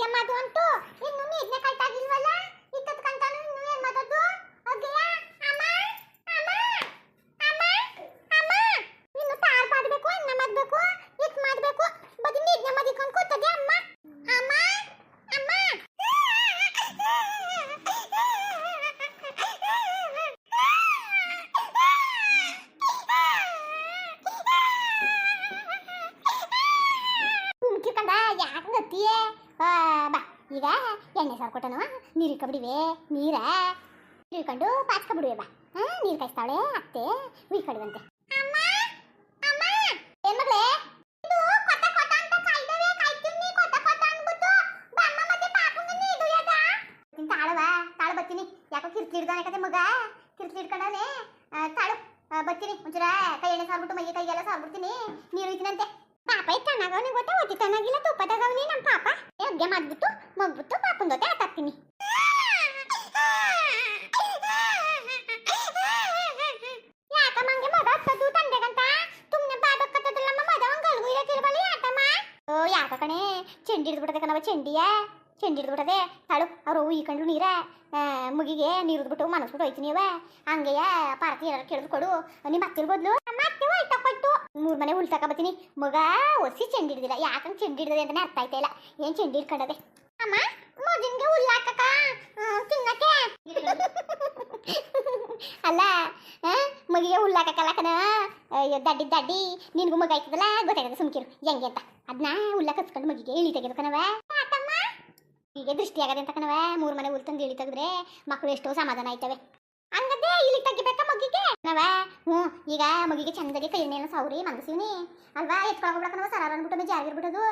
ಅಗ್ಗೆ ಮದು ಅಂಟು ಇನ್ನು ಮಮ್ಮಿ ಇದನ್ನೇ ಇಕ್ಕತ್ ಕಂತಾನು ಇನ್ನು ಏನ್ ಮಾಡೋದು ಅಗ್ಗೆಯ ಅಮ್ಮ ಅಮ್ಮ ಅಮ್ಮ ಅಮ್ಮ ಇನ್ನು ಸಾರ್ ಮಾಡ್ಬೇಕು ಅನ್ನ ಮಾಡ್ಬೇಕು ಇಟ್ ಮಾಡ್ಬೇಕು ಬದಿ ನೀರ್ನೆ ಮದಿಕೊಂಡ್ ಕೂತದೆ ಅಮ್ಮ ಅಮ್ಮ ಅಮ್ಮ ಕುಮ್ಕಿರ್ಕಂಡ ಯಾಕೆ ಗತ್ತಿಯೇ ಬಾ ಈಗ ಎಣ್ಣೆ ಸಾರು ಕೊಟ್ಟನು ನೀರು ಇಕ್ಕಬಿಡಿವೆ ನೀರ ನೀರು ಇಕ್ಕೊಂಡು ಪಾಚ್ಕೊಬಿಡುವೆ ಬಾ ಹಾ ನೀರು ಕಾಯಿಸ್ತಾವಳೆ ಅತ್ತೆ ಉಯ್ಕೊಡುವಂತೆ ಅಮ್ಮ ಅಮ್ಮ ಏನ್ ಮಗಳೇ ಇದು ಕೊಟ್ಟ ಕೊಟ್ಟ ಅಂತ ಕಾಯ್ದವೆ ಕಾಯ್ತೀನಿ ಕೊಟ್ಟ ಕೊಟ್ಟ ಅನ್ಬಿಟ್ಟು ಬಮ್ಮ ಮತ್ತೆ ಪಾಪುಂಗ ನೀರು ಯಾಕ ತಾಳವ ತಾಳು ಬತ್ತೀನಿ ಯಾಕೋ ಕಿರ್ಕಿ ಹಿಡ್ದಾನೆ ಕತೆ ಮಗ ಕಿರ್ಕಿ ಹಿಡ್ಕೊಂಡಾನೆ ತಾಳು ಆ, ಬರ್ತೀನಿ ಒಂಚೂರ ಕೈ ಎಣ್ಣೆ ಸಾರ್ಬಿಟ್ಟು ಮೈಗೆ ಕೈಗೆಲ್ಲ ಸಾರ್ಬಿಡ್ತೀನಿ ನೀರು ಇದ್ದೀನಂತೆ ಪಾಪ ಚೆನ್ನಾಗವನಿ ಗೊತ್ತಾ ಒತ್ತಿ ಚೆನ್ನಾಗಿಲ್ಲ ತುಪ್ಪದಾಗವನಿ ನಮ್ಮ ಪಾಪ? ಅಡ್ಗೆ ಮಾಡ್ಬಿಟ್ಟು, ಮಗ್ಬಿಟ್ಟು ಪಾಪನ ಜೊತೆ ಆಟಾಡ್ತೀನಿ. ಕಣೆ? ಚೆಂಡಿ ಹಿಡಿದ್ಬಿಟ್ಟದೆ ಕಣವ ಚೆಂಡಿಯ? ಚೆಂಡಿ ಹಿಡಿದ್ಬಿಟ್ಟದೆ ತಾಳು, ಅವ್ರು ಉಯ್ಕೊಂಡು ನೀರ? ಮುಗಿಗೆ ನೀರು ಬಿಟ್ಟು ಮನಸ್ಬಿಟ್ಟು ಹೋಯ್ತೀನಿ ಅವ ಹಂಗೆಯ ಪಾರ್ತಿ ಏನಾರು ಕೇಳಿದ್ರು ಕೊಡು. ನಿಮ್ಮ ಅತ್ತಿಲ್ ಅತ್ತೆ ಹೋಯ್ತಾ ಮೂರ್ ಮನೆ ಉಲ್ಸಾಕ ಬತ್ತೀನಿ ಮಗ ಒಸಿ ಚೆಂಡಿ ಹಿಡಿದಿಲ್ಲ ಯಾಕಂಗ್ ಚೆಂಡಿ ಅರ್ಥ ಆಯ್ತಾ ಇಲ್ಲ. ಏನ್ ಚೆಂಡಿ ಹಿಡ್ಕೊಂಡದೆ? ಅಮ್ಮ ಮೋದಿನ್ಗೆ ಹುಲ್ಲಾಕಕ ತಿನ್ನಕ್ಕೆ. ಅಲ್ಲ ಮಗಿಗೆ ಹುಲ್ಲಾಕಕ್ಕಲ್ಲ ಕಣ. ಅಯ್ಯೋ, ದಡ್ಡಿ ದಡ್ಡಿ. ನಿನ್ಗೂ ಮಗ ಆಯ್ತದಲ್ಲ? ಗೊತ್ತಾಗದ ಸುಮ್ಕಿರು ಹೆಂಗೆ ಅಂತ. ಅದನ್ನ ಉಲ್ಲ ಕಚ್ಕೊಂಡು ಮಗಿಗೆ ಇಳಿ ತೆಗೆದು ಕಣವ ಹೀಗೆ ದೃಷ್ಟಿ ಆಗದೆ ಅಂತ ಕಣವ ಮೂರು ಮನೆ ಉಲ್ತಂದು ತಂದು ಇಳಿ ತೆಗೆದ್ರೆ ಮಕ್ಕಳು ಎಷ್ಟೋ ಸಮಾಧಾನ ಆಯ್ತವೆ. ಹಂಗದೇ ಇಲ್ಲಿ ತೆಗಿಬೇಕಾ ಮಗಿಗೆ ನವ, ಹ್ಞೂ, ಈಗ ಮಗಿಗೆ ಚಂದಗೆ ಕೈ ಮೇಲೆ ಸೌರಿ ಮಂಗಸಿವ್ನಿ. ಅಲ್ವಾ ಎತ್ಕೊಳಕೊಬಿಡಕನವ ಸರಾರ ಅಂದ್ಬಿಟ್ಟು ಜಾರಿಗಿರ್ಬಿಡೋದು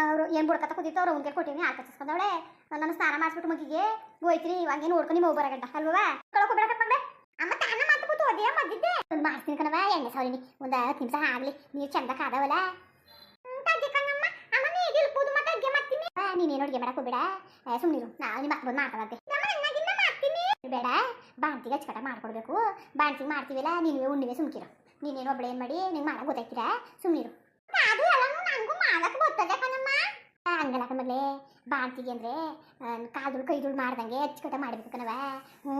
ಅವರು ಏನು ಬುಡಕತ್ತ ಕೂತಿತ್ತು ಅವ್ರು ಅವ್ನಿಗೆ ಕೊಟ್ಟಿವಿ ಹಾಕಿ ಕಚ್ಚಿಸ್ಕೊಂಡವಳೆ ನಾನು ಸ್ನಾನ ಮಾಡಿಸ್ಬಿಟ್ಟು ಮಗಿಗೆ ಹೋಯ್ತಿರಿ ಇವಾಗ ನೋಡ್ಕೊಂಡು ನೀವು ಬರಗಡ್ಡ ಅಲ್ವಾ ಕಳ್ಕೊಬಿಡಕ ಬಂದೆ ಅಮ್ಮ, ತಾನ ಮಾತು ಕೂತು ಅದೇ ಮದ್ದಿದ್ದೆ ಒಂದು ಮಾಡ್ತೀನಿ ಕಣವ ಎಣ್ಣೆ ಸೌರಿನಿ ಒಂದು ಹತ್ತು ನಿಮಿಷ ಆಗಲಿ, ನೀರು ಚಂದ ಕಾದವಲ್ಲ. ನೀನೇನು ಅಡ್ಗೆ ಮಾಡಕ್ ಹೋಗ್ಬೇಡ ಸುಮ್ಮನಿರು ನಾವು ನಿಮ್ಮ ಅಕ್ಕ ಬಂದು ಮಾತಾಡತ್ತೆ ಬೇಡ ಬಾಣ್ತಿಗೆ ಅಚ್ಚಕಟ ಮಾಡ್ಕೊಡ್ಬೇಕು. ಬಾಣ್ತಿಗೆ ಮಾಡ್ತೀವಿಲ್ಲ ನೀನುವೆ ಉಣ್ಣಿವೆ ಸುಮ್ಕಿರ. ನೀನೇನು ಒಬ್ಬಳು ಏನು ಮಾಡಿ, ನಿಂಗೆ ಮಾಡಕ್ಕೆ ಗೊತ್ತಾಯ್ತೀರ ಸುಮ್ಮನಿರು ಅದು ಎಲ್ಲನೂ ನನಗೂ ಮಾಡಕ್ ಬರ್ತದೆ ಕಣಮ್ಮ. ಹಂಗಲ್ಲ ಕಮ್ಮಲೆ ಬಾಣ್ತಿಗೆ ಅಂದ್ರೆ ಕಾಲ್ದುಳು ಕೈದುಳು ಮಾಡ್ದಂಗೆ ಅಚ್ಚಕಟ ಮಾಡಬೇಕು ಕಣವ. ಹ್ಞೂ.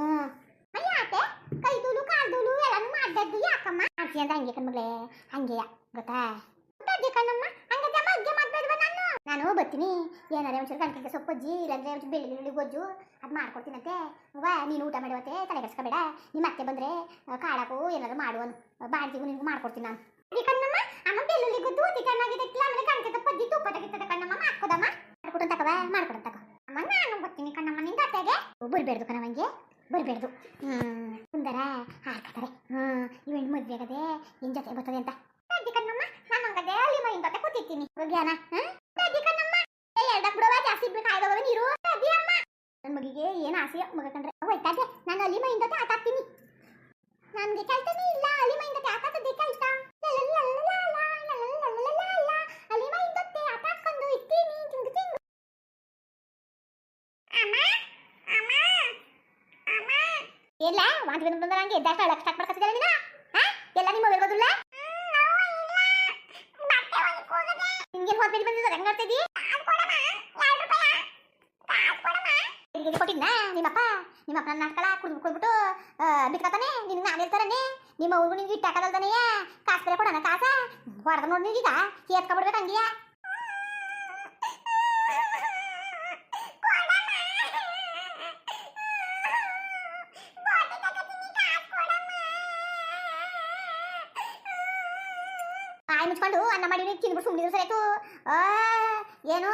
ಯಾಕೆ ಕೈದುಳು ಕಾಲ್ದುಳು ಎಲ್ಲನೂ ಮಾಡ್ದದ್ದು ಯಾಕಮ್ಮ? ಮಾಡ್ತಿ ಹಂಗೇ ಹಂಗೆ ಕಣ್ಮಗಳೇ ಹಂಗೆಯ, ಗೊತ್ತಾ? ಕಣಮ್ಮ ಹಂಗಂದ್ರೆ ಅಮ್ಮ ಅಡ್ಗೆ ಮಾಡ್ಬೇಡ್ವ ನಾನು ಬರ್ತೀನಿ. ಏನಾರೇ ಒಂಚೂರು ಕಣ್ಕಂಗೆ ಸೊಪ್ಪಜ್ಜಿ ಇಲ್ಲಾಂದ್ರೆ ಒಂಚೂರು ಬೆಳ್ಳುಳ್ಳಿ ಗೊಜ್ಜು, ಅದು ಮಾಡ್ಕೊಡ್ತೀನಂತೆ. ವಾ ನೀನು ಊಟ ಮಾಡುವತ್ತೆ ತಲೆ ಕೆಡ್ಸ್ಕೊಬೇಡ. ನಿಮ್ಮ ಅತ್ತೆ ಬಂದ್ರೆ ಕಾಳಕ್ಕೂ ಏನಾದ್ರು ಮಾಡುವನು ಬಾಣ್ತಿಗೂ ನಿನಗೂ ಮಾಡ್ಕೊಡ್ತೀನಿ ನಾನು. ಕಣ್ಣಮ್ಮ, ಅಮ್ಮ ಬೆಳ್ಳುಳ್ಳಿ ಗೊದ್ದು ಅತಿ ಕಣ್ಣಾಗಿದ್ದಕ್ಕಿಲ್ಲ ಆಮೇಲೆ ಕಣ್ಕೆ ಪದ್ದಿ ತುಪ್ಪ ತೆಗಿತದೆ ಕಣ್ಣಮ್ಮ ಮಾಡ್ಕೊದಮ್ಮ ಮಾಡ್ಕೊಡು ತಕವ ಮಾಡ್ಕೊಡು ತಕೋ. ಅಮ್ಮ, ನಾನು ಬರ್ತೀನಿ ಕಣ್ಣಮ್ಮ, ನಿಂದ ಅತ್ತೆಗೆ? ಬರಬೇಡ್ದು ಕಣವಂಗೆ ಬರಬೇಡ್ದು. ಹ್ಮ್, ಸುಂದರ ಹಾಡ್ಕತಾರೆ ಹ್ಞೂ ಇವೆಂಟ್ ಮದ್ವೆ ಆಗದೆ ನಿನ್ ಜೊತೆ ಬರ್ತದೆ ಅಂತ. ಅಜ್ಜಿ ಕಣ್ಣಮ್ಮ, ನಾನು ಹಂಗದೆ ಅಲ್ಲಿ ಮೈನ್ ಜೊತೆ ಕೂತಿರ್ತೀನಿ. ಜ್ಞಾನ ಅಜ್ಜಿ ಕಣ್ಣಮ್ಮ ಬಿಡವ ಜಾಸ್ತಿ ಬೇಕು ಆಯ್ದವ ನೀರು. ಅಜ್ಜಿ ಅಮ್ಮ. ನನ್ನ ಮಗಿಗೆ ಏನು ಆಸೆ, ಮಗ ಕಂಡ್ರೆ. ನಾನು ಅಲ್ಲಿ ಮೈಯಿಂದ ಜೊತೆ ಆಟ ಆಡ್ತೀನಿ ನನ್ಗೆ ಕೆಲ್ಸನೇ ಇಲ್ಲ. ಅಲ್ಲಿ ಮೈಯಿಂದ ಜೊತೆ ಆಟ ಆಡೋದೇ ಕೆಲ್ಸ ಅಲ್ಲಿ ಮೈನ್ ಜೊತೆ ಆಟ ಆಡ್ಕೊಂಡು ಇರ್ತೀನಿ. ಚಿಂಗು ಚಿಂಗು. ಅಮ್ಮ ಅಮ್ಮ ಅಮ್ಮ. ಎಲ್ಲ ವಾಂತಿ ಬಂದು ಬಂದ ಹಂಗೆ ಎದ್ದಾಕ ಅಳಕ್ ಸ್ಟಾರ್ಟ್ ಮಾಡ್ಕೊತಿದ್ದಾರೆ ನೀನು? ಎಲ್ಲ ನಿಮ್ಮ ಮೊಬೈಲ್ ಬದಲ್ಲ? ನಿಮ್ಗೆ ಹೋದ್ಮೇಲೆ ಬಂದಿದ್ದು? ಹೆಂಗ್ ನೋಡ್ತಿದ್ದಿ ಕೊಟ್ಟಿದ್ನಾ? ನಿಮ್ಮಪ್ಪ? ನಿಮ್ಮಪ್ಪ ನನ್ನ ನಾಟ್ಕಳ ಕುಡಿದು ಕುಡ್ಬಿಟ್ಟು ಬಿಟ್ಕೊತಾನೆ ನಿನ್ಗೆ ನಾನು ಹೇಳ್ತಾರನೆ ನಿಮ್ಮ ಊರು ನಿನ್ಗೆ ಇಟ್ಟು ಹಾಕದಲ್ದಾನೆ ಕಾಸು ಬೇರೆ ಕೊಡೋಣ, ಕಾಸ? ಹೊಡೆದ ನೋಡಿ ನೀವೀಗ ಎತ್ಕೊಬಿಡ್ಬೇಕು ಹಂಗಿಯ ಬಾಯಿ ಮುಚ್ಕೊಂಡು ಅನ್ನ ಮಾಡಿ ತಿಂದ್ಬಿಟ್ಟು ಸುಮ್ಮನಿದ್ರು ಸರಿ ಆಯ್ತು ಆ, ಏನು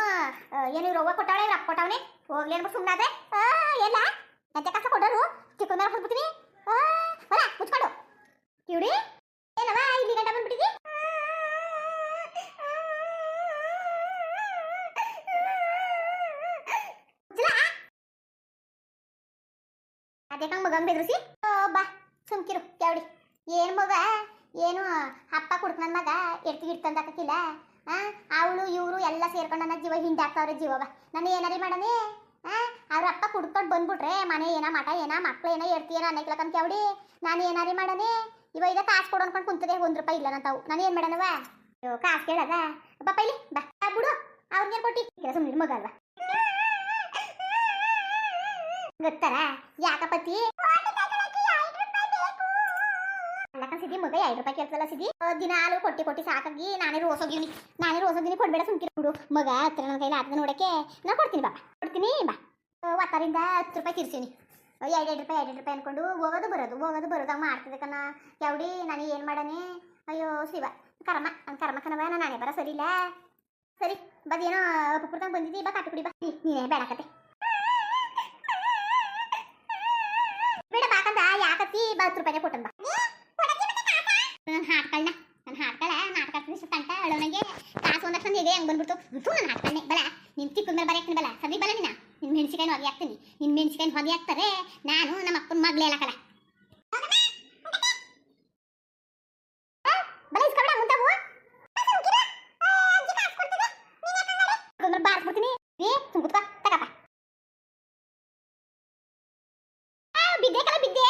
ಆ, ಏನು ಇವ್ರು ಅವ್ವ ಕೊಟ್ಟಾಳೆ? ಇವ್ರು ಅಪ್ಪ ಕೊಟ್ಟವನೆ? ಹೋಗ್ಲಿ ಅನ್ಬಿಟ್ಟು ಸುಮ್ಮನಾದೆ ಎಲ್ಲ? ಮತ್ತೆ ಕಸ ಕೊಟ್ಟರು ಚಿಕ್ಕ ಮೇಲೆ ಹೊಡ್ಬಿಡ್ತೀನಿ ಹೊಲ, ಮುಚ್ಕೊಂಡು. ಕಿವಿಡಿ? ಏನವ ಇಲ್ಲಿ ಗಂಟ ಬಂದ್ಬಿಟ್ಟಿದಿ ಅದೇ ಕಂಗ್ ಮಗಂಗ್ ಬೆದ್ರಿಸಿ? ಬಾ, ಸುಮ್ಕಿರು ಕ್ಯಾವಡಿ ಏನು ಮಗ? ಏನು, ಅಪ್ಪ ಕುಡ್ಕ ನನ್ನ ಮಗ? ಎಡ್ತಿಗೆ ಇಡ್ತಂದಾಕಿಲ್ಲ ಅವಳು, ಇವರು ಎಲ್ಲ ಸೇರ್ಕೊಂಡು ನನ್ನ ಜೀವ ಹಿಂದಾಕ್ತವ್ರೆ ಜೀವವ ನಾನು ಏನಾರಿ ಮಾಡನೆ ಅವ್ರ ಅಪ್ಪ ಕುಡ್ಕೊಂಡು ಬಂದ್ಬಿಟ್ರೆ ಮನೆ ಏನ ಮಠ ಏನ, ಮಕ್ಳು ಏನೋ ಹೇಳ್ತೀಯನ ಅನ್ನಕ್ಲಕ್ಕಂತ ಅವಡಿ. ನಾನು ಏನಾರಿ ಮಾಡನೆ ಇವ ಇದ ಕಾಸು ಕೊಡು ಅನ್ಕೊಂಡು ಕುಂತದೆ, ಒಂದು ರೂಪಾಯಿ ಇಲ್ಲ ನಂತಾವು. ನಾನು ಏನು ಮಾಡನವ ಅಯ್ಯೋ, ಕಾಸು ಕೇಳದ? ಪಾಪ ಇಲ್ಲಿ ಬಾ. ಬಿಡು. ಅವ್ರಿಗೆ ಕೊಟ್ಟಿ? ಕೆಲಸ ಮಗ ಅಲ್ವಾ? ಗೊತ್ತಾರ? ಯಾಕಪತಿ ಮಗ ಐದು ರೂಪಾಯಿ ಕೇಳ್ತಲ್ಲ ದಿನ ದಿನಾಲು ಕೊಟ್ಟಿ ಕೊಟ್ಟಿ ಸಾಕಾಗಿ ನಾನೇ ರೋಸ್ ಹೋಗಿನಿ ನಾನೇ ರೋಸ್ ಹೋಗಿನಿ ಕೊಡ್ಬೇಡ ಸುಮ್ಕಿರಿ ಬಿಡು. ಮಗ ಹತ್ರ ನನ್ನ ಕೈಲಿ ಆತದ ನೋಡಕ್ಕೆ ನಾ ಕೊಡ್ತೀನಿ ಬಾ ಕೊಡ್ತೀನಿ, ಬಾ. ಒತ್ತರಿಂದ ಹತ್ತು ರೂಪಾಯಿ ತಿರ್ಸೀನಿ. ಎರಡು ಎರಡು ರೂಪಾಯಿ ಎರಡು ರೂಪಾಯಿ ಅನ್ಕೊಂಡು ಹೋಗೋದು ಬರೋದು ಹೋಗೋದು ಬರೋದು. ಹಂಗೆ ಮಾಡ್ತಿದ್ದೆ ಕಣ. ಯಾವಡಿ, ನಾನು ಏನು ಮಾಡನೆ ಅಯ್ಯೋ, ಶಿವ. ಕರ್ಮ ನನ್ನ ಕರ್ಮ ಕಣವ ನಾನು ಬರ ಸರಿ ಇಲ್ಲ ಸರಿ ಬದೇನೋ ಪುಪ್ಪುರ್ದಂಗೆ ಬಂದಿದ್ದಿ, ಬಾ ಕಾಟು ಕುಡಿ, ಬಾ. ನೀನೇ ಕತೆ. ಬೇಡ ಬಾಕಂದ ಯಾಕತ್ತಿ? ಬಾ ಹತ್ತು ರೂಪಾಯಿನೇ ಕೊಟ್ಟನ್ ಬಾ ನನ್ನ ಹಾಡ್ಕಳ್ನ ನನ್ನ ಹಾಡ್ಕಳ ನಾಟಕ ಆಡ್ತೀನಿ ಕಂಟ ಅಳವನಿಗೆ ಕಾಸು ಒಂದಷ್ಟು ಇದೆ, ಹಂಗೆ ಬಂದ್ಬಿಡ್ತು. ಅಂತೂ ನಾನು ಬಲ. ನಿನ್ ತಿಕ್ಕದ ಮೇಲೆ ಬರೀ ಬಲ. ಸದಿ ಬಲ ನಿನ್ನ ನಿನ್ ಮೆಣಸಿಕಾಯಿನ ಹೊಗೆ ಹಾಕ್ತೀನಿ ನಿನ್ ಮೆಣಸಿಕಾಯಿನ ಹೊಗೆ ಹಾಕ್ತಾರೆ ನಾನು ನಮ್ಮ ಅಪ್ಪನ ಮಗ್ಲೇ ಹಾಕಲ್ಲ ಬಿದ್ದೆ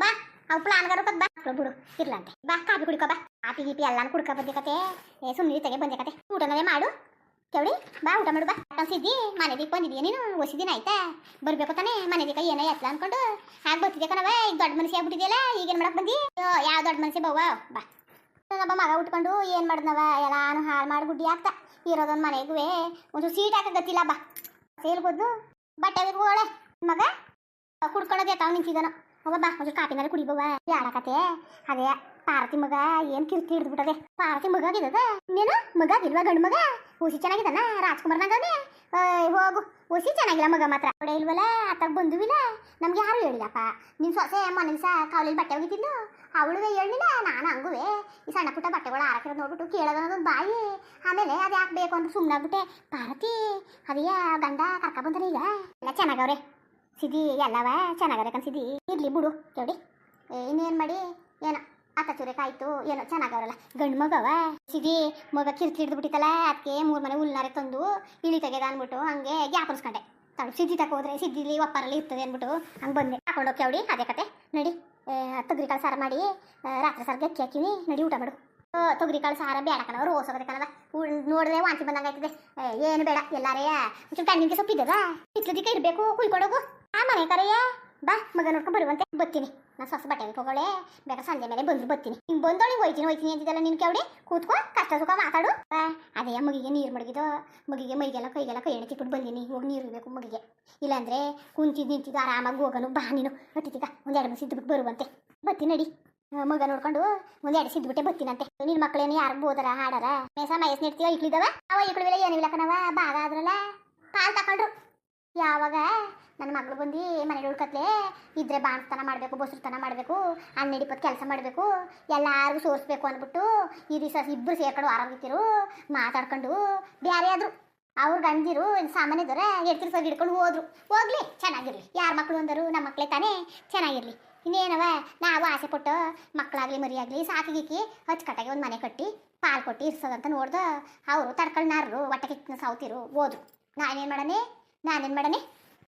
ಬಾ. ಅವ್ ಪ್ಲಾನ್ ಬಾ. ಮಕ್ಳು ಬಿಡು. ಇರ್ಲಂತೆ. ಬಾ, ಕಾಫಿ ಕುಡಿಕೋ ಬಾ. ಕಾಫಿ ಗೀಪಿ ಎಲ್ಲಾನು ಕುಡ್ಕೊ ಬಂದೆ ಕತೆ ಸುಮ್ಮನೆ ತೆಗೆ ಬಂದೆ ಕತೆ ಊಟನವೇ ಮಾಡು. ಕೆವಡಿ, ಬಾ, ಊಟ ಮಾಡು, ಬಾ. ಕಲ್ಸಿದ್ದಿ ಮನೆ ದೀಪ ಬಂದಿದೀಯ ನೀನು? ಹೊಸಿದಿನ ಆಯ್ತಾ? ಬರ್ಬೇಕು ತಾನೆ. ಮನೆ ದೀಪ ಏನೋ ಎತ್ಲ ಅನ್ಕೊಂಡು. ಹಾಗೆ ಬರ್ತಿದ್ದೆ ಈಗ ದೊಡ್ಡ ಮನಸ್ಸಿ ಆಗ್ಬಿಟ್ಟಿದೆಯಲ್ಲ? ಈಗೇನು ಮಾಡಕ್ ಬಂದಿ? ಯಾವ ದೊಡ್ಡ ಮನಸ್ಸಿ ಬವ್ವ ಬಾ. ನನ್ನೊಬ್ಬ ಮಗ ಉಟ್ಕೊಂಡು ಏನು ಮಾಡಿದ್ನವ? ಎಲ್ಲಾನು ಹಾಳು ಮಾಡಿ ಗುಡ್ಡಿ ಆಗ್ತಾ. ಇರೋದೊಂದು ಮನೆಗೂ ಒಂದು ಸೀಟ್ ಹಾಕ ಗೊತ್ತಿಲ್ಲ, ಬಾ. ಸೇಲ್ಬೋದು ಬಟ್ಟೆ ಹೋಗೋಳೆ. ಮಗ ಕುಡ್ಕೊಳ್ಳೋದೇ ತಾವು ನಿಂತಿದ್ದಾನ. ಹೋಗ ಬಾ ಒಂದು ಕಾಪಿನಾರ ಕುಡಿಬವ? ಯಾಡಕತೆ ಅದೇ, ಪಾರ್ವತಿ ಮಗ ಏನ್ ಕಿರ್ಕಿ ಹಿಡಿದ್ಬಿಟ್ಟದೆ. ಪಾರ್ವತಿ ಮಗ ಆಗಿದದ ನೀನು? ಮಗ ಆಗಿಲ್ವಾ ಗಂಡು ಮಗ? ಹುಸಿ ಚೆನ್ನಾಗಿದ್ದಾನ? ರಾಜ್ಕುಮಾರ್ನಾಗವನೇ ಹೋಗು. ಹುಸಿ ಚೆನ್ನಾಗಿಲ್ಲ ಮಗ ಮಾತ್ರ. ಹೊಡೆ ಇಲ್ವಲ್ಲ? ಅತ್ತಾಗ ಬಂದುವಿಲ್ಲ ನಮ್ಗೆ ಯಾರು ಹೇಳಿಲ್ಲಪ್ಪ? ನಿನ್ ಸೊಸೆ ಮನೆ ದಿವಸ ಕಾವಲಲ್ಲಿ ಬಟ್ಟೆ ಒಗಿತಿದ್ಲು? ಅವಳುವೆ ಹೇಳಿಲ್ಲ ನಾನು ಹಂಗುವೆ. ಈ ಸಣ್ಣ ಪುಟ್ಟ ಬಟ್ಟೆಗಳು ಹಾಕಿರೋದು ನೋಡ್ಬಿಟ್ಟು ಕೇಳೋದನ್ನೊಂದು ಬಾಯಿ. ಆಮೇಲೆ ಅದು ಯಾಕೆ ಬೇಕು ಅಂತ ಸುಮ್ಮನಾಗ್ಬಿಟ್ಟೆ ಪಾರ್ವತಿ ಅದೇ ಗಂಡ ಕರ್ಕ ಬಂದ್ರೆ ಈಗ ಎಲ್ಲ ಚೆನ್ನಾಗವ್ರೆ ಸಿದಿ, ಎಲ್ಲವ? ಚೆನ್ನಾಗದೆ ಕನ್ಸಿದಿ ಇರ್ಲಿ ಬಿಡು ಕೇಳಿ ಇನ್ನೇನ್ ಮಾಡಿ? ಏನೋ, ಆತ ಚೂರೆಕಾಯ್ತು. ಏನೋ, ಚೆನ್ನಾಗವ್ರಲ್ಲ. ಗಂಡು ಮಗವ? ಸಿದಿ, ಮಗ ಕಿರ್ಕಿ ಹಿಡ್ದು ಬಿಟ್ಟಿತ್ತಲ್ಲ ಅದಕ್ಕೆ ಮೂರು ಮನೆ ಹುಲ್ನಾರೆ ತಂದು ಇಳಿ ತೆಗೆದ ಅಂದ್ಬಿಟ್ಟು ಹಂಗೆ ಗ್ಯಾಪರ್ಸ್ಕೊಂಡೆ ತಡು ಸಿದ್ದಿ ತಕ ಹೋದ್ರೆ ಸಿದ್ದಿಲಿ ಒಪ್ಪರಲ್ಲಿ ಇರ್ತದೆ ಅಂದ್ಬಿಟ್ಟು ಹಂಗೆ ಬಂದೆ. ಹಾಕೊಂಡೋಗಿ ಅವಳಿ ಅದೇ ಕತೆ. ನಡಿ. ತೊಗರಿಕಾಳು ಸಾರು ಮಾಡಿ ರಾತ್ರಿ ಸಾರು ಗಕ್ಕಿ ಹಾಕಿನಿ. ನಡಿ, ಊಟ ಮಾಡು. ತಗ್ರಿ ತೊಗರಿಕಾಳು ಸಾರ ಬೇಡ ಕಣವ ರೋಸ್ ಹೋಗದೆ ಕಣವ ನೋಡಿದ್ರೆ ವಾಂತಿ ಬಂದಂಗೆ ಆಯ್ತದೆ. ಏನು ಬೇಡ, ಎಲ್ಲಾರೇ ಕಣ್ಣಿಗೆ ಸೊಪ್ಪಿದ್ದದ? ಇಟ್ಲದಿಕ್ಕೆ ಇರಬೇಕು ಕುಯ್ಕೊಡೋಗು ಆ ಮನೆ ಕರೆಯ. ಬಾ, ಮಗ ನೋಡ್ಕೊಂಡು ಬರುವಂತೆ ಬತ್ತೀನಿ ನಾನು ಹೊಸ ಬಟ್ಟೆ ಹೋಗೋಳೆ. ಬೇಕಾದ್ರೆ ಸಂಜೆ ಮೇಲೆ ಬಂದ್ರು ಬತ್ತೀನಿ ಹಿಂಗೆ ಬಂದೋಳಿ ಹೋಯ್ತೀನಿ ಹೋಯ್ತೀನಿ ಅಂತಿದ್ದಲ್ಲ ನಿನ್ ಕೇಳಿ ಕೂತ್ಕೋ, ಕಷ್ಟ ಸುಖ ಮಾತಾಡು. ಅದೇ ಮಗಿಗೆ ನೀರು ಮಡಗಿದ್ದು ಮಗಿಗೆ ಮೈಗೆಲ್ಲ ಕೈಗೆಲ್ಲ ಕೈ ಎಣ್ಣೆ ಬಂದೀನಿ. ಹೋಗಿ ನೀರು ಇರಬೇಕು ಮಗಿಗೆ. ಇಲ್ಲಾಂದ್ರೆ ಕುಂತಿದ್ದು ನಿಂತಿದ್ದು ಆರಾಮಾಗಿ ಹೋಗನು, ಬಾ ನೀನು. ಹತ್ತಿಗ ಒಂದೆರಡು ಮನೆ ಸಿದ್ಬಿಟ್ಟು ಬರುವಂತೆ ಬರ್ತೀನಿ ನಡಿ. ಮಗ ನೋಡ್ಕೊಂಡು ಒಂದೆರಡು ಸಿದ್ಬಿಟ್ಟೆ ಬತ್ತೀನಂತೆ ನಿನ್ ಮಕ್ಳೇನು ಯಾರು ಓದರ ಹಾಡಾರ? ಮೇಸ ಮಯಸ್ ನಿಡ್ತೀವ ಇಕ್ಳಿದವ? ಅವ, ಇಕ್ಳು ಏನಿಲ್ಲ ಕಣವ? ಬಾಗ ಆದ್ರಲ್ಲ? ಕಾಲ್ ತಕೊಂಡ್ರು. ಯಾವಾಗ ನನ್ನ ಮಗಳು ಬಂದು ಮನೆ ಉಳ್ಕತ್ಲೆ, ಇದ್ರೆ ಬಾಣಸ್ತನ ಮಾಡಬೇಕು, ಬಸ್ರುತನ ಮಾಡಬೇಕು, ಹನ್ನೆರಡು ಕೆಲಸ ಮಾಡಬೇಕು, ಎಲ್ಲರಿಗೂ ಸೋರಿಸ್ಬೇಕು ಅಂದ್ಬಿಟ್ಟು ಈ ದಿವಸ ಇಬ್ಬರು ಸೇರ್ಕೊಂಡು ಆರಾಮಿತ್ತಿರು ಮಾತಾಡ್ಕೊಂಡು ಬೇರೆ ಆದ್ರು. ಅವ್ರ ಗಂಡಿರು ಇದ್ದಾರೆ ಎಡ್ತಿರು ಸರ್ ಹಿಡ್ಕೊಂಡು ಹೋದ್ರು. ಹೋಗ್ಲಿ, ಚೆನ್ನಾಗಿರ್ಲಿ. ಯಾರ ಮಕ್ಕಳು ಅಂದರು ನಮ್ಮ ಮಕ್ಕಳೇ ತಾನೇ, ಚೆನ್ನಾಗಿರಲಿ. ಇನ್ನೇನವ, ನಾವು ಆಸೆ ಪಟ್ಟು ಮಕ್ಕಳಾಗಲಿ ಮರಿಯಾಗಲಿ ಸಾಕಿಗಿಕ್ಕಿ ಅಚ್ಚುಕಟ್ಟಾಗಿ ಒಂದು ಮನೆ ಕಟ್ಟಿ, ಪಾಲ್ ಕೊಟ್ಟು ಇರ್ಸೋದಂತ ನೋಡ್ದು, ಅವರು ತಡ್ಕೊಳ್ನಾರರು, ಹೊಟ್ಟೆ ಕಿತ್ತಿನ ಸಾವ್ತಿರು, ಹೋದ್ರು. ನಾನೇನು ಮಾಡನೆ? ನಾನೇನು ಮಾಡನೆ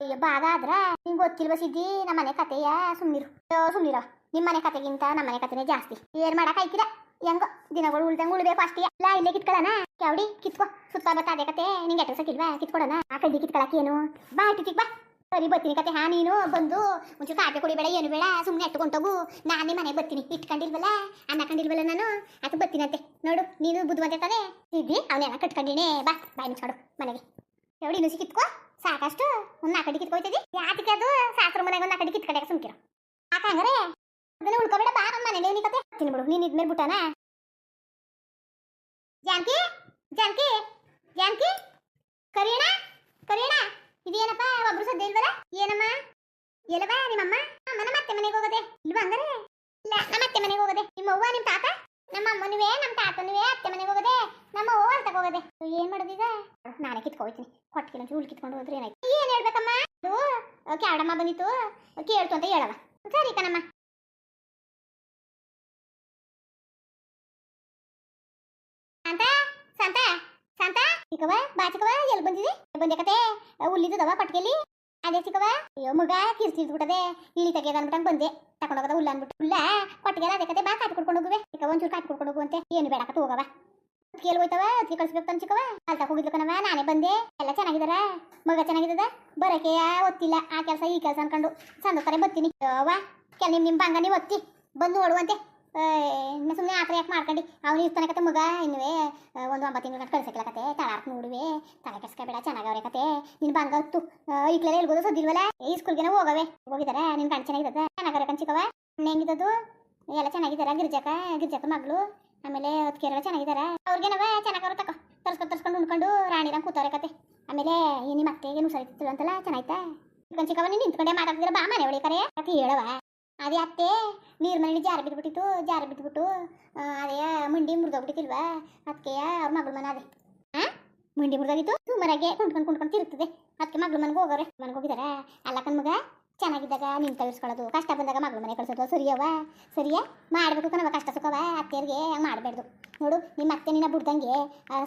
ಅಯ್ಯೋ ಬಾಗ ಆದ್ರ ನಿಂಗೆ ಗೊತ್ತಿಲ್ವ ಸಿದ್ದಿ ನಮ್ಮ ಮನೆ ಕತೆಯ? ಸುಮ್ನಿರು. ಸುಮ್ನಿರ. ನಿಮ್ಮ ಮನೆ ಕತೆಗಿಂತ ನಮ್ಮ ಮನೆ ಕತೆನೇ ಜಾಸ್ತಿ. ಏನ್ ಮಾಡಕ್ ಯಂಗ ಹೆಂಗೋ? ದಿನಗಳು ಉಳ್ದಂಗ್ ಉಳ್ಬೇಕು ಅಷ್ಟೇ. ಇಲ್ಲ ಇಲ್ಲೇ ಕಿತ್ಕೊಳ್ಳೋಣ ಕ್ಯಾವಡಿ, ಕಿತ್ಕೋ. ಸುತ್ತ ಬತ್ತ ಅದೇ ಕತೆ. ನಿಂಗೆ ಎಟ್ಟಸಕ್ಕಿಲ್ವಾ ಕಿತ್ಕೊಡೋಣ ಆ ಕೈದಿ ಕಿತ್ಕೊಳಕ್ಕೆ ಏನು? ಬಾ ಟಿಕ್ ಬಾ ಸರಿ, ಬರ್ತೀನಿ ಕತೆ. ಹಾ, ನೀನು ಬಂದು ಒಂಚೂರು ಕಾಫಿ ಕುಡಿಬೇಡ, ಏನು ಬೇಡ. ಸುಮ್ಮನೆ ನಾನು ನಿಮ್ಮ ಮನೆಗೆ ಬರ್ತೀನಿ. ಇಟ್ಕೊಂಡಿಲ್ವಲ್ಲ? ಅನ್ನ ಕಂಡಿಲ್ವಲ್ಲ ನಾನು? ಅದು ಬರ್ತೀನಂತೆ. ನೋಡು, ನೀನು ಬುದ್ಧಿವಂತೆ ತಾನೆ ಇದ್ದಿ ಅವನೇನ ಕಟ್ಕೊಂಡಿನೇ? ಬಾ, ಬಾಯ್ ಮುಚ್ಚಾಡು ಮನೆಗೆ. ಎವಡಿ ನುಸಿ ಕಿತ್ಕೋ? ಸಾಕಷ್ಟು ಒಂದು ನಾಲ್ಕಡಿ ಕಿತ್ಕೊಯ್ತದಿ ಯಾತಕ್ಕೆ ಅದು? ಶಾಸ್ತ್ರ ಮನೆಗೆ ಒಂದು ನಾಲ್ಕಡಿ ಕಿತ್ಕಡೆಗೆ ಸುಮ್ಕಿರು. ಯಾಕಂದ್ರೆ ಅದನ್ನ ಉಳ್ಕೊಬೇಡ, ಬಾ ನಮ್ಮ ಮನೇಲಿ ಏನಿ ಕತೆ ತಿನ್ಬಿಡು ನೀನು ಇದ್ಮೇಲೆ ಬಿಟ್ಟನ? ಜಾನಕಿ ಜಾನಕಿ ಜಾನಕಿ ಕರೀಣ ಕರೀಣ ಇದೇನಪ್ಪ, ಒಬ್ರು ಸದ್ಯ ಇಲ್ವಲ್ಲ? ಏನಮ್ಮ? ಎಲ್ಲವ ನಿಮ್ಮಮ್ಮ? ಅಮ್ಮನ ಮತ್ತೆ ಮನೆಗೆ ಹೋಗೋದೆ? ಇಲ್ವಾ ಹಂಗಾರೆ? ಇಲ್ಲ ನಮ್ಮ ಅತ್ತೆ ಮನೆಗೆ ಹೋಗೋದೆ. ನಿಮ್ಮ ಅವ್ವ, ನಿಮ್ಮ ತಾತ? ನಮ್ಮ ಅಮ್ಮನುವೆ ನಮ್ಮ ತಾತನುವೇ ಅತ್ತೆ ಮನೆಗೆ ಹೋಗದೆ, ನಮ್ಮ ಓವರ್ ಅಂತ ಹೋಗದೆ. ಏನ್ ಮಾಡೋದೀಗ ನಾನೇ ಕಿತ್ಕೊಯ್ತೀನಿ ಕೊಟ್ಟಿಗೆ ಒಂಚೂರು ಕಿತ್ಕೊಂಡು ಹೋದ್ರೆ ಏನಾಯ್ತು? ಏನ್ ಹೇಳ್ಬೇಕಮ್ಮ? ಅದು ಕ್ಯಾಡಮ್ಮ ಬಂದಿತ್ತು. ಕೇಳ್ತು ಅಂತ ಹೇಳವ ಸರಿ ಕಣಮ್ಮ. ಸಂತ ಸಂತ ಸಂತ ಚಿಕ್ಕವ ಬಾ ಚಿಕ್ಕವ ಎಲ್ಲಿ ಬಂದಿದೆ? ಬಂದೆ ಕತೆ. ಉಲ್ಲಿದ್ದವ ಕೊಟ್ಟಿಗೆಲಿ ಅದೇ ಸಿಕ್ಕವ ಅಯ್ಯೋ, ಮಗ ಕಿರ್ಸಿಲ್ಸ್ ಬಿಟ್ಟದೆ ಇಲ್ಲಿ ತೆಗೆದ ಅನ್ಬಿಟ್ಟಂಗ್ ಬಂದೆ. ತಗೊಂಡೋಗದ ಹುಲ್ಲ ಅನ್ಬಿಟ್ಟು ಹುಲ್ಲ ಕೊಟ್ಟಿಗೆ ಅದೇ ಕತೆ. ಬಾ ಕಾಪಿ ಕುಡ್ಕೊಂಡು ಹೋಗುವೆ. ಚಿಕ್ಕ ಒಂಚೂರು ಕಾಪಿ ಕುಡ್ಕೊಂಡು ಹೋಗುವಂತೆ ಏನು ಬೇಡ ಕತೆ ಹೋಗವ ಕೇಳಿ ಹೋಯ್ತವ ಅದಕ್ಕೆ ಕಳಿಸ್ಬೇಕು ಅಂತ ಚಿಕ್ಕವ ಅಲ್ತಕ್ ಹೋಗಿದ್ಲು ಕಣವ ನಾನೇ ಬಂದೆ. ಎಲ್ಲ ಚೆನ್ನಾಗಿದಾರ ಮಗ ಚೆನ್ನಾಗಿದ್ದದ? ಬರಕ್ಕೆ ಒತ್ತಿಲ್ಲ. ಆ ಕೆಲಸ ಈ ಕೆಲಸ ಅನ್ಕೊಂಡು. ಸಂದ ತರ ಬರ್ತೀನಿ ಅವ್ವ ಕೆಲ ನಿಮ್ ನಿಮ್ ಬಂಗ, ನೀವು ಒತ್ತಿ. ಬಂದು ನೋಡುವಂತೆ ಸುಮ್ಮನೆ ಆತರ ಯಾಕೆ ಮಾಡ್ಕೊಂಡು? ಅವ್ನು ಇರ್ತಾನೆ ಕತೆ ಮಗ ಇನ್ನುವೆ ಒಂದು ಒಂಬತ್ತು ತಿಂಗಳು ಕಳ್ಸಕ್ಕಿಲ್ಲ ಕತೆ ತಳಾಕ್ ನೋಡುವೆ, ತಲೆ ಕೆಸ್ಕೊಬೇಡ ಚೆನ್ನಾಗವ್ರೆ ಕತೆ. ನಿನ್ ಬಂಗ ಹೊತ್ತು ಈಗ್ಲೆಲ್ಲ ಹೇಳ್ಬೋದು ಸದ್ದಿಲ್ವಲ್ಲ? ಈ ಸ್ಕೂಲ್ಗೆನ ಹೋಗವೆ. ಹೋಗಿದಾರ? ನಿನ್ ಕಣ್ ಚೆನ್ನಾಗಿದ್ದದ? ಚೆನ್ನಾಗವ್ರೆ ಕಣ್ಚಿಕವ ಹೆಂಗಿದ್ದದು? ಎಲ್ಲ ಚೆನ್ನಾಗಿದ್ದಾರ ಗಿರ್ಜಕ ಗಿರ್ಜಕ ಮಗಳು? ಆಮೇಲೆ ಅದಕ್ಕೆಲ್ಲ ಚೆನ್ನಾಗಿದಾರ ಅವ್ರಿಗೇನವ ಚೆನ್ನಾಗವ್ರ ತಕೋ. ತರ್ಸ್ಕೊಂಡು ತರ್ಸ್ಕೊಂಡು ಉಣ್ಕೊಂಡು ರಾಣಿರಂಗ್ ಕೂತವ್ರೆ ಕತೆ. ಆಮೇಲೆ ನಿಮ್ಮ ಅತ್ತೆಗೆ ಹುಷಾರಿತ್ತು ಅಂತಲ್ಲ, ಚೆನ್ನಾಯ್ತಾ? ಕಣ್ಚಿಕವ ನೀನು ನಿಂತ್ಕೊಂಡೆ ಮಾತಾಡ್ತಿದ್ರೆ ಬಾ ಮನೆ ಒಳಗೆ ಕರೆ. ಅಂತ ಹೇಳವ ಅದೇ ಅತ್ತೆ ನೀರ್ ಮನೆ ಜಾರ ಬಿದ್ಬಿಟ್ಟಿತ್ತು ಜಾರ ಬಿದ್ಬಿಟ್ಟು ಆ, ಅದೇ ಮಂಡಿ ಮುರಿದೋಗ್ಬಿಟ್ಟಿಲ್ವಾ ಅದಕ್ಕೆ ಅವ್ರ ಮಗಳ ಮನೆ ಅದೇ. ಆ? ಮಂಡಿ ಮುರಿದೋಗಿತ್ತು ಸುಮಾರಾಗೆ ಕುಂಟ್ಕೊಂಡು ಕುಂಟ್ಕೊಂಡು ತಿರುಗ್ತದೆ. ಅದಕ್ಕೆ ಮಗಳ ಮನೆಗೆ ಹೋಗೋರೆ ಮನೆಗೆ ಹೋಗಿದಾರ? ಅಲ್ಲ ಕಣ್ಮಗ ಚೆನ್ನಾಗಿದ್ದಾಗ ನಿನ್ ಕಳಿಸ್ಕೊಳ್ಳೋದು ಕಷ್ಟ ಬಂದಾಗ ಮಗಳು ಮನೆ ಕಳ್ಸೋದು. ಸರಿಯವ ಸರಿಯಾ? ಮಾಡಬೇಕು ಕಣವ ಕಷ್ಟ ಸುಖವ ಅತ್ತೆಯರಿಗೆ ಹಂಗೆ ಮಾಡಬೇಡ್ದು. ನೋಡು, ನಿಮ್ಮ ಅತ್ತೆ ನಿನ್ನ ಬಿಡ್ದಂಗೆ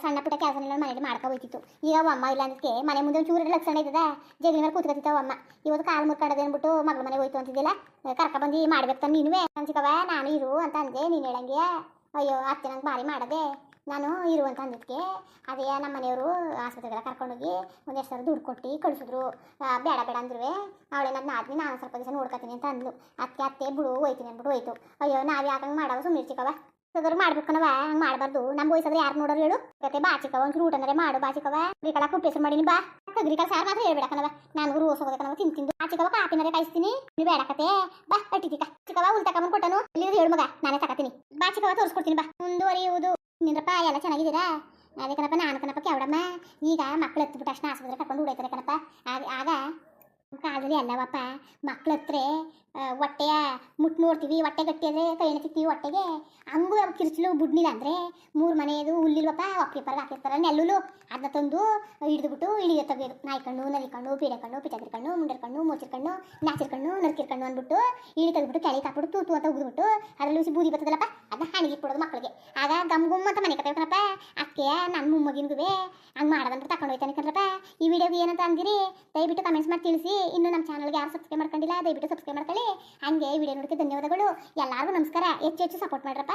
ಸಣ್ಣ ಪುಟ್ಟ ಕೆಲಸನೆಲ್ಲ ಮನೇಲಿ ಮಾಡ್ಕೊ ಹೋಯ್ತಿತ್ತು. ಈಗ ಅಮ್ಮ ಇಲ್ಲ ಅಂದಕ್ಕೆ ಮನೆ ಮುಂದೆ ಒಂದು ಚೂರು ಲಕ್ಷಣ ಇದ್ದದ? ಜಗಲಿ ಮೇಲೆ ಅಮ್ಮ. ಇವತ್ತು ಕಾಲು ಮುರ್ಕೊಂಡದೆ ಅಂದ್ಬಿಟ್ಟು ಮಗಳ ಮನೆಗೆ ಹೋಯ್ತು ಅಂತಿದ್ದಿಲ್ಲ ಕರ್ಕ ಬಂದು ಮಾಡ್ಬೇಕು ತಾನೆ ನೀನುವೇ? ಅನ್ಸಿಕವ ನಾನು ಇರು ಅಂತ ಅಂದೆ, ನೀನು ಹೇಳಂಗೆ ಅಯ್ಯೋ, ಅತ್ತೆ ನಂಗೆ ಭಾರಿ ಮಾಡದೆ. ನಾನು ಇರುವಂಥ ಅಂತ ಅಂದಿದ್ಕೆ ಅದೇ ನಮ್ಮ ಮನೆಯವರು ಆಸ್ಪತ್ರೆಗೆಲ್ಲ ಕರ್ಕೊಂಡೋಗಿ ಒಂದೆಷ್ಟು ಸಾವಿರ ದುಡ್ಡು ಕೊಟ್ಟು ಕಳಿಸಿದ್ರು. ಬೇಡ ಬೇಡ ಅಂದ್ರು ಅವಳೆ ನನ್ನ ಆದ್ಮಿ ನಾನು ಸ್ವಲ್ಪ ದಿವಸ ನೋಡ್ಕೊತೀನಿ ಅಂತ ಅಂದ್ಲು. ಅತ್ತೆ ಅತ್ತೆ, ಬಿಡು, ಹೋಯ್ತೀನಿ ಅಂದ್ಬಿಟ್ಟು ಹೋಯ್ತು. ಅಯ್ಯೋ, ನಾವು ಯಾಕಂಗೆ ಮಾಡೋ ಸುಮ್ಮನೆ ಚಿಕ್ಕವ ಸದರ್ ಮಾಡ್ಬೇಕನವ ಹಂಗೆ ಮಾಡಬಾರ್ದು. ನಮ್ಮ ವಯಸ್ಸಾದ್ರೆ ಯಾರು ನೋಡೋರು ಹೇಳು. ಕತೆ ಬಾಚಿಕವ ಒಂದು ಊಟ ಅಂದ್ರೆ ಮಾಡು ಬಾಚಿಕವ ಅಗ್ರಿಕಳ ಕುಪ್ಪೆಸರು ಮಾಡೀನಿ, ಬಾ. ಅಗ್ರಿಕಲ್ ಸಾರು ಮಾತ್ರ ಹೇಳ್ಬೇಡಕನವ ನಾನು ರೋಸ್ ತಿಂದು ತಿಂದು ಆಚಿಕವ ಕಾಪಿನರೆ ಕಾಯಿಸ್ತೀನಿ. ನೀವು ಬೇಡಕತೆ ಬಾ, ಅಟ್ಟಿದ್ದೀಕ. ಚಿಕ್ಕವ ಉಲ್ ತಗೊಂಬಂದು ಕೊಟ್ಟನು. ಇಲ್ಲಿ ಹೇಳು ಮಗ, ನಾನೇ ತಗತೀನಿ ಬಾಚಿಕವ ತೋರಿಸ್ಕೊಡ್ತೀನಿ, ಬಾ. ಮುಂದುವರಿಯುವುದು. ನಿಂದ್ರಪ್ಪ, ಎಲ್ಲ ಚೆನ್ನಾಗಿದ್ದೀರಾ ಅದೇ ಕಣಪ್ಪ, ನಾನು ಕಣಪ್ಪ ಕೆವಡಮ್ಮ. ಈಗ ಮಕ್ಳು ಹತ್ಬಿಟ್ಟು ಅಷ್ಟು ಆಸ್ಪತ್ರೆ ಕರ್ಕೊಂಡು ಹೊಡೈತಾರೆ ಕಣಪ್ಪ. ಆಗ ಆಗ ಕಾಲದಲ್ಲಿ ಅಲ್ಲವಪ್ಪ, ಮಕ್ಳ ಹತ್ರ ಹೊಟ್ಟೆಯ ಮುಟ್ಟು ನೋಡ್ತೀವಿ, ಹೊಟ್ಟೆ ಗಟ್ಟಿ ಅಂದರೆ ಕೈನ ಸಿಗ್ತೀವಿ ಹೊಟ್ಟೆಗೆ. ಹಂಗೂ ಕಿರ್ಚಲು ಬುಡ್ನಿಲ್ಲ ಅಂದರೆ ಮೂರು ಮನೆಯದು ಹುಲ್ಲಿಲ್ವಪ್ಪ ಪೇಪರ್ಗೆ ಹಾಕಿರ್ತಾರೆ, ನೆಲ್ಲುಲು ಅದನ್ನ ತಂದು ಹಿಡಿದ್ಬಿಟ್ಟು ಇಳಿಗೆ ತೆಗೆಯೋದು ನಾಯಿ ಕಣ್ಣು ನರಿ ಕಣ್ಣು ಪೀಡೆ ಕಣ್ಣು ಪಿಚಾದ್ರಿ ಕಣ್ಣು ಮುಂಡರ್ ಕಣ್ಣು ಮೋಚಿರ್ ಕಣ್ಣು ನಾಚಿರ್ ಕಣ್ಣು ನರ್ಕಿರ್ ಕಣ್ಣು ಅಂದ್ಬಿಟ್ಟು ಇಳಿ ತೆಗೆದ್ಬಿಟ್ಟು ಕೆಳಗೆ ಹಾಕ್ಬಿಟ್ಟು ತೂತು ಅಂತ ಉಗಿದ್ಬಿಟ್ಟು ಅದರಲ್ಲಿ ಉಸಿ ಬೂದಿ ಬರ್ತದಲ್ಲಪ್ಪ ಅದನ್ನ ಹಣಿಗೆ ಇಟ್ಬಿಡೋದು ಮಕ್ಕಳಿಗೆ ಆಗ ಗಮ್ ಗುಮ್ ಅಂತ ಮನೆ ಕತ್ತೇವನಪ್ಪ ಅಕ್ಕೆ ನನ್ನ ಮೊಮ್ಮಗಿನ್ಗುವೆ, ಹಂಗೆ ಮಾಡೋದಂತ ತಗೊಂಡು ಹೋಯ್ತಾನೆ ಕಣ್ರಪ್ಪ ಈ ವಿಡಿಯೋಗೆ ಏನಂತ ಅಂದಿರಿ, ದಯವಿಟ್ಟು ಕಮೆಂಟ್ಸ್ ಮಾಡಿ ತಿಳಿಸಿ. ಇನ್ನು ನಮ್ಮ ಚಾನಲ್ಗೆ ಯಾರು ಸಬ್ಸ್ಕ್ರೈಬ್ ಮಾಡ್ಕೊಂಡಿಲ್ಲ, ದಯವಿಟ್ಟು ಸಬ್ಸ್ಕ್ರೈಬ್ ಮಾಡ್ಕೊಳ್ಳಿ. ಹಂಗೆ ವಿಡಿಯೋ ನೋಡೋಕ್ಕೆ ಧನ್ಯವಾದಗಳು. ಎಲ್ಲರಿಗೂ ನಮಸ್ಕಾರ. ಹೆಚ್ಚು ಹೆಚ್ಚು ಸಪೋರ್ಟ್ ಮಾಡ್ರಪ್ಪ.